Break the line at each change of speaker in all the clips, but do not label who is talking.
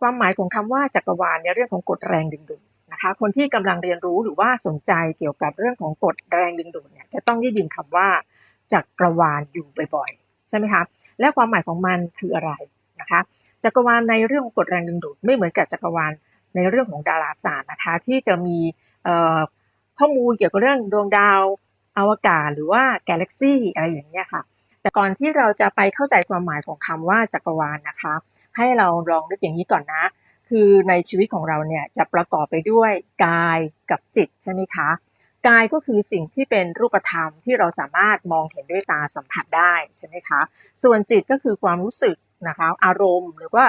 ความหมายของคำว่าจักรวาลในเรื่องของกฎแรงดึงดูดนะคะคนที่กำลังเรียนรู้หรือว่าสนใจเกี่ยวกับเรื่องของกฎแรงดึงดูดเนี่ยจะต้องได้ยินคำว่าจักรวาลอยู่บ่อยๆใช่ไหมคะและความหมายของมันคืออะไรนะคะจักรวาลในเรื่องของกฎแรงดึงดูดไม่เหมือนกับจักรวาลในเรื่องของดาราศาสตร์นะคะที่จะมีข้อมูลเกี่ยวกับเรื่องดวงดาวอวกาศหรือว่ากาแล็กซี่อะไรอย่างเงี้ยค่ะแต่ก่อนที่เราจะไปเข้าใจความหมายของคำว่าจักรวาลนะคะ ให้เราลองนึกอย่างนี้ก่อนนะ คือในชีวิตของเราเนี่ยจะประกอบไปด้วยกายกับจิตใช่ไหมคะ กายก็คือสิ่งที่เป็นรูปธรรมที่เราสามารถมองเห็นด้วยตาสัมผัสได้ใช่ไหมคะ ส่วนจิตก็คือความรู้สึกนะคะอารมณ์ หรือว่า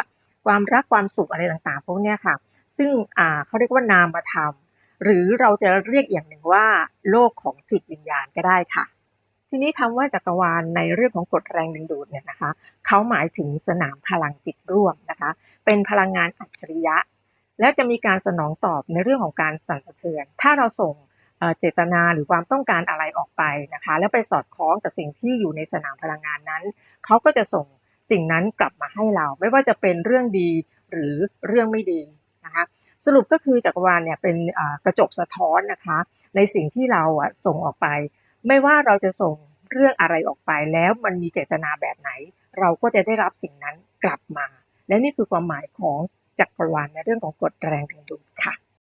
ความรักความสุขอะไรต่างๆพวกนี้ค่ะ ซึ่งอ่าเขาเรียกว่านามธรรมหรือเราจะเรียกอย่างหนึ่งว่า โลกของจิตวิญญาณก็ได้ค่ะ ทีนี้คำว่าจักรวาลในเรื่องของกฎแรงดึงดูดเนี่ยนะคะเขาหมายถึงสนามพลังจิตร่วมนะคะ เป็นพลังงานอัจฉริยะ และจะมีการสนองตอบในเรื่องของการสั่นสะเทือน ถ้าเราส่งเจตนาหรือความต้องการอะไรออกไปนะคะ แล้วไปสอดคล้องกับสิ่งที่อยู่ในสนามพลังงานนั้น เขาก็จะส่งสิ่งนั้นกลับมาให้เรา ไม่ว่าจะเป็นเรื่องดีหรือเรื่องไม่ดีนะคะสรุปก็คือจักรวาลเนี่ยเป็นกระจกสะท้อนนะคะ ในสิ่งที่เราส่งออกไป ไม่ว่าเราจะส่งเรื่องอะไรออกไปแล้วมันมีเจตนาแบบไหน เราก็จะได้รับสิ่งนั้นกลับมา และนี่คือความหมายของจักรวาลในเรื่องของกฎแรงดึงดูดค่ะ